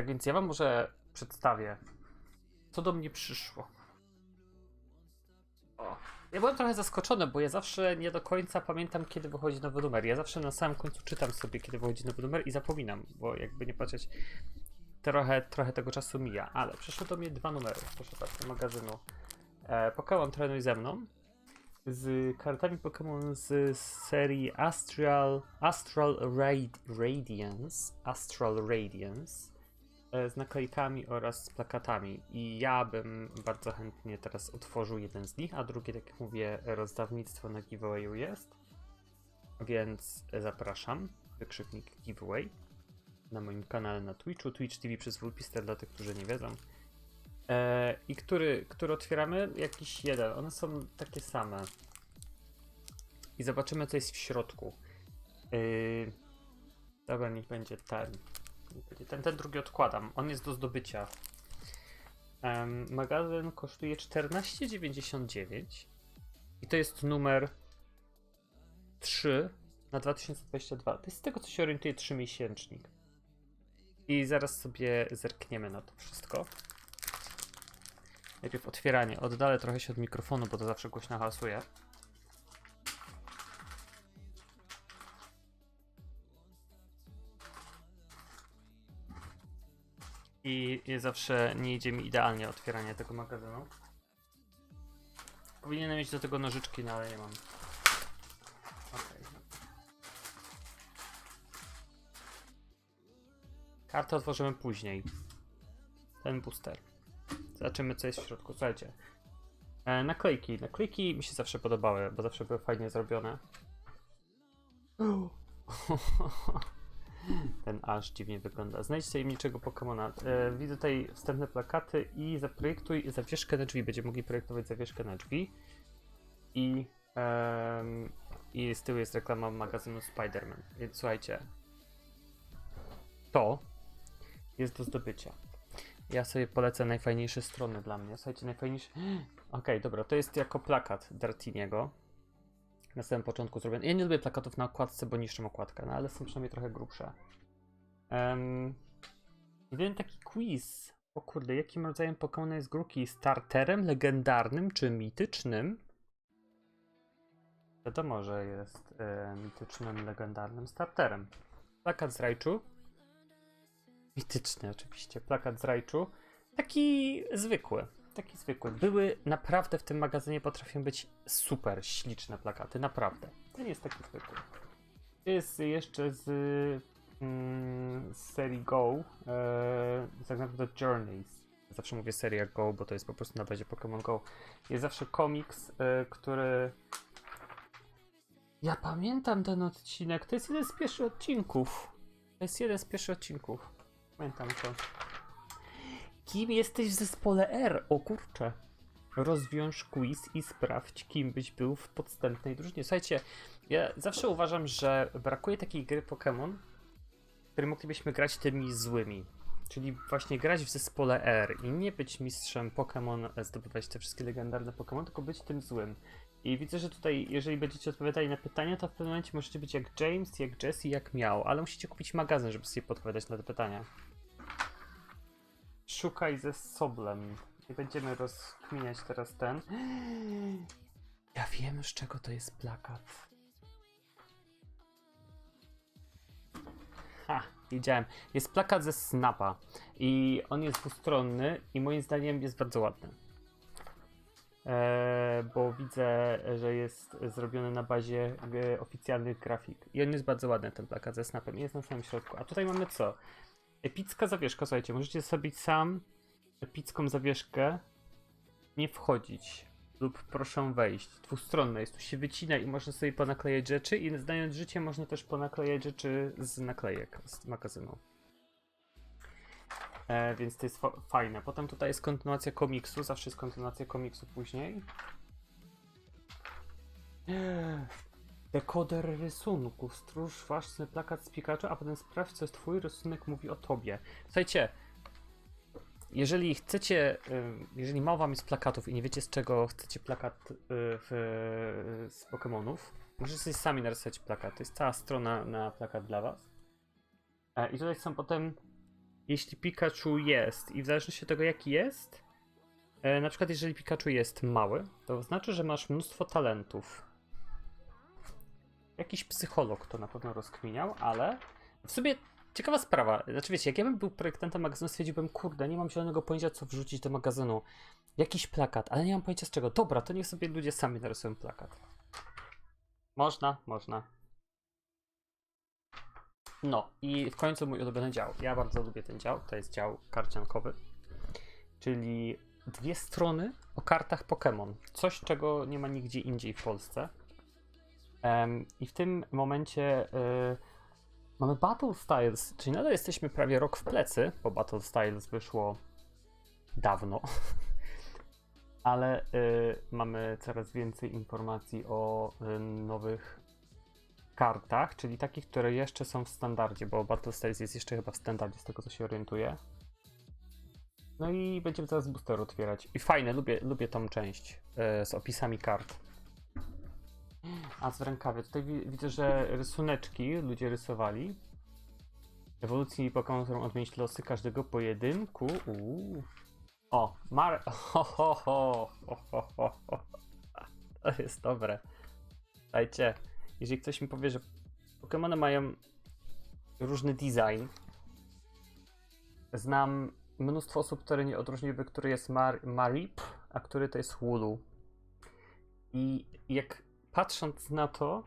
Tak więc ja wam może przedstawię, co do mnie przyszło. O. Ja byłem trochę zaskoczony, bo ja zawsze nie do końca pamiętam, kiedy wychodzi nowy numer. Ja zawsze na samym końcu czytam sobie, kiedy wychodzi nowy numer i zapominam, bo jakby nie patrzeć, trochę, trochę tego czasu mija. Ale przyszły do mnie dwa numery, proszę bardzo, magazynu. E, Pokémon Trenuj ze mną z kartami Pokémon z serii Astral, Astral Rad, Radiance, Astral Radiance z naklejkami oraz z plakatami. I ja bym bardzo chętnie teraz otworzył jeden z nich, a drugi, tak jak mówię, rozdawnictwo na giveawayu jest. Więc zapraszam, wykrzyknik giveaway na moim kanale na Twitchu, Twitch TV przez Wulpister dla tych, którzy nie wiedzą. E, I który, który otwieramy? Jakiś jeden. One są takie same. I zobaczymy, co jest w środku. Yy, dobra, niech będzie ten. Ten, ten drugi odkładam. On jest do zdobycia. Em, magazyn kosztuje 14,99 i to jest numer 3 na 2022. To jest z tego, co się orientuje 3 miesięcznik. I zaraz sobie zerkniemy na to wszystko. Najpierw otwieranie. Oddalę trochę się od mikrofonu, bo to zawsze głośno hałasuje. I zawsze nie idzie mi idealnie otwieranie tego magazynu. Powinienem mieć do tego nożyczki, no ale nie mam. Okej. Kartę otworzymy później. Ten booster. Zobaczymy, co jest w środku. Słuchajcie. E, naklejki. Naklejki mi się zawsze podobały, bo zawsze były fajnie zrobione. Ten aż dziwnie wygląda. Znajdź tajemniczego Pokemona. E, widzę tutaj wstępne plakaty i zaprojektuj zawieszkę na drzwi. Będziemy mogli projektować zawieszkę na drzwi. I, em, i z tyłu jest reklama magazynu Spider-Man. Więc słuchajcie. To jest do zdobycia. Ja sobie polecę najfajniejsze strony dla mnie. Słuchajcie, najfajniejsze. Okej, dobra, to jest jako plakat Dartiniego. Na samym początku zrobiony. Ja nie lubię plakatów na okładce, bo niszczą okładkę, no ale są przynajmniej trochę grubsze. Um, taki quiz. O kurde, jakim rodzajem Pokémon jest Grookey? Starterem, legendarnym czy mitycznym? Wiadomo, że jest e, mitycznym, legendarnym starterem. Plakat z Raichu. Mityczny oczywiście, plakat z Raichu. Taki zwykły, taki zwykły. Były naprawdę w tym magazynie potrafią być super śliczne plakaty, naprawdę. Ten jest taki zwykły. Jest jeszcze z, mm, z serii Go, e, tak naprawdę Journeys. Zawsze mówię seria Go, bo to jest po prostu na bazie Pokémon Go. Jest zawsze komiks, e, który... Ja pamiętam ten odcinek, to jest jeden z pierwszych odcinków. To jest jeden z pierwszych odcinków. Pamiętam to. Kim jesteś w zespole R? O kurczę. Rozwiąż quiz i sprawdź, kim byś był w podstępnej drużynie. Słuchajcie, ja zawsze uważam, że brakuje takiej gry Pokémon, w której moglibyśmy grać tymi złymi. Czyli właśnie grać w zespole R i nie być mistrzem Pokémon, zdobywać te wszystkie legendarne Pokémon, tylko być tym złym. I widzę, że tutaj, jeżeli będziecie odpowiadali na pytania, to w pewnym momencie możecie być jak James, jak Jesse, jak Miał, ale musicie kupić magazyn, żeby sobie podpowiadać na te pytania. Szukaj ze Soblem. Nie będziemy rozkminiać teraz ten. Ja wiem, z czego to jest plakat. Ha, wiedziałem. Jest plakat ze Snapa i on jest dwustronny i moim zdaniem jest bardzo ładny. Eee, bo widzę, że jest zrobiony na bazie e, oficjalnych grafik. I on jest bardzo ładny, ten plakat ze Snapem. Jest na samym środku. A tutaj mamy co? Epicka zawieszka, słuchajcie, możecie zrobić sam epicką zawieszkę, nie wchodzić lub proszę wejść. Dwustronna jest, tu się wycina i można sobie ponaklejać rzeczy i znając życie można też ponaklejać rzeczy z naklejek z magazynu. E, więc to jest fa- fajne. Potem tutaj jest kontynuacja komiksu, zawsze jest kontynuacja komiksu później. Dekoder rysunków. Stróż własny plakat z Pikachu, a potem sprawdź, co twój rysunek mówi o tobie. Słuchajcie, jeżeli chcecie, y, jeżeli mało wam jest plakatów i nie wiecie z czego chcecie plakat y, w, z Pokémonów, możecie sobie sami narysować plakat. To jest cała strona na plakat dla was. E, I tutaj są potem jeśli Pikachu jest i w zależności od tego jaki jest, e, na przykład jeżeli Pikachu jest mały, to znaczy, że masz mnóstwo talentów. Jakiś psycholog to na pewno rozkminiał, ale w sumie ciekawa sprawa. Znaczy wiecie, jak ja bym był projektantem magazynu, stwierdziłbym, kurde, nie mam zielonego pojęcia co wrzucić do magazynu. Jakiś plakat, ale nie mam pojęcia z czego. Dobra, to niech sobie ludzie sami narysują plakat. Można, można. No i w końcu mój ulubiony dział. Ja bardzo lubię ten dział. To jest dział karciankowy. Czyli dwie strony o kartach Pokémon. Coś, czego nie ma nigdzie indziej w Polsce. Em, I w tym momencie y, mamy Battle Styles, czyli nadal jesteśmy prawie rok w plecy, bo Battle Styles wyszło dawno. Ale y, mamy coraz więcej informacji o y, nowych kartach, czyli takich, które jeszcze są w standardzie, bo Battle Styles jest jeszcze chyba w standardzie, z tego co się orientuję. No i będziemy teraz booster otwierać. I fajne, lubię, lubię tą część y, z opisami kart. A w rękawie, tutaj wi- widzę, że rysuneczki ludzie rysowali. Ewolucji Pokémon chcą odmienić losy każdego pojedynku. Uuu. O, Mar... Ho, ho, ho, ho, ho, ho. To jest dobre. Słuchajcie, jeżeli ktoś mi powie, że Pokémony mają różny design, znam mnóstwo osób, które nie odróżniłyby, który jest Mar Marip, a który to jest Hulu. I jak patrząc na to,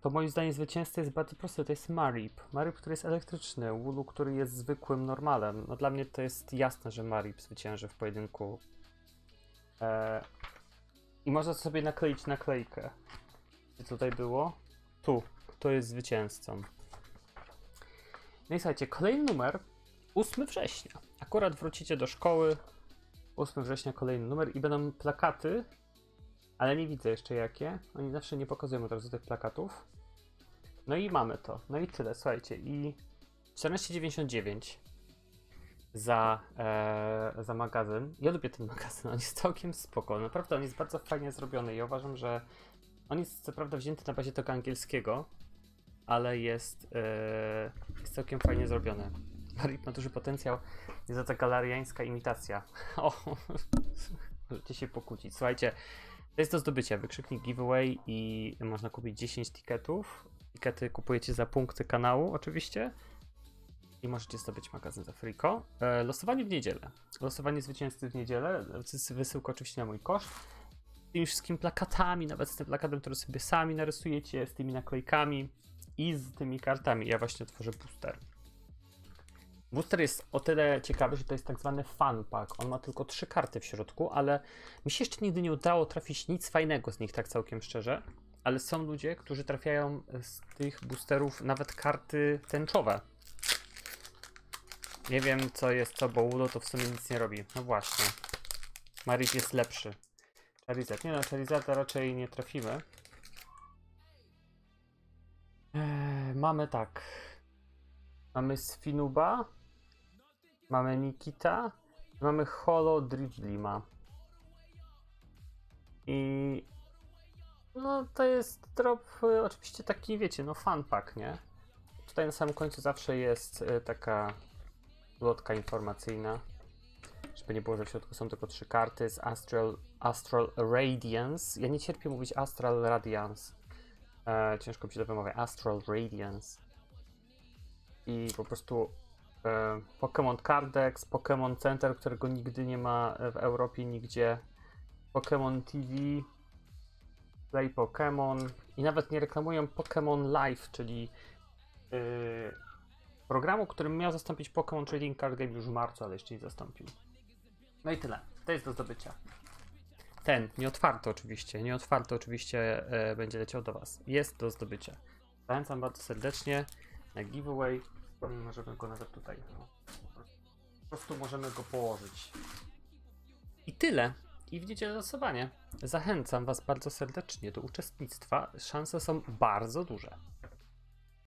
to moim zdaniem zwycięzca jest bardzo prosty, to jest Marip. Marip, który jest elektryczny, Woolu, który jest zwykłym normalem. No dla mnie to jest jasne, że Marip zwycięży w pojedynku. E, I można sobie nakleić naklejkę. Gdzie tutaj było? Tu. Kto jest zwycięzcą? No i słuchajcie, kolejny numer 8 września. Akurat wrócicie do szkoły. 8 września kolejny numer i będą plakaty ale nie widzę jeszcze jakie. Oni zawsze nie pokazują od razu tych plakatów. No i mamy to. No i tyle, słuchajcie. I 14,99 za, e, za magazyn. Ja lubię ten magazyn, on jest całkiem spoko. Naprawdę on jest bardzo fajnie zrobiony i ja uważam, że on jest co prawda wzięty na bazie tego angielskiego, ale jest, e, jest całkiem fajnie zrobiony. Marip ma duży potencjał. Jest to ta galariańska imitacja. O, możecie się pokłócić. Słuchajcie, to jest do zdobycia. Wykrzyknik giveaway i można kupić 10 tiketów. Tikety kupujecie za punkty kanału, oczywiście. I możecie zdobyć magazyn za friko. E, losowanie w niedzielę. Losowanie zwycięzcy w niedzielę. Wys- Wysyłka oczywiście na mój koszt. Z tymi wszystkimi plakatami, nawet z tym plakatem, który sobie sami narysujecie, z tymi naklejkami i z tymi kartami. Ja właśnie otworzę booster. Booster jest o tyle ciekawy, że to jest tak zwany fun pack. On ma tylko trzy karty w środku, ale mi się jeszcze nigdy nie udało trafić nic fajnego z nich, tak całkiem szczerze. Ale są ludzie, którzy trafiają z tych boosterów nawet karty tęczowe. Nie wiem, co jest co, bo Ulo to w sumie nic nie robi. No właśnie. Marit jest lepszy. Charizard. Nie no, Charizarda raczej nie trafimy. Eee, mamy tak. Mamy Sfinuba. Mamy Nikita. Mamy Holo Dridlima. I no to jest drop y, oczywiście taki, wiecie, no fun pack, nie? Tutaj na samym końcu zawsze jest y, taka lotka informacyjna, żeby nie było, że w środku są tylko trzy karty z Astral, Astral Radiance. Ja nie cierpię mówić Astral Radiance. E, ciężko mi się to wymawia. Astral Radiance. I po prostu Pokémon Cardex, Pokémon Center, którego nigdy nie ma w Europie nigdzie. Pokémon TV, Play Pokémon i nawet nie reklamują Pokémon Live, czyli yy, programu, którym miał zastąpić Pokémon Trading Card Game już w marcu, ale jeszcze nie zastąpił. No i tyle. To jest do zdobycia. Ten, nieotwarty oczywiście, nieotwarty oczywiście e, będzie leciał do Was. Jest do zdobycia. Zachęcam bardzo serdecznie na giveaway. Możemy go nawet tutaj. No. Po prostu możemy go położyć. I tyle. I w niedzielę losowanie. Zachęcam Was bardzo serdecznie do uczestnictwa. Szanse są bardzo duże.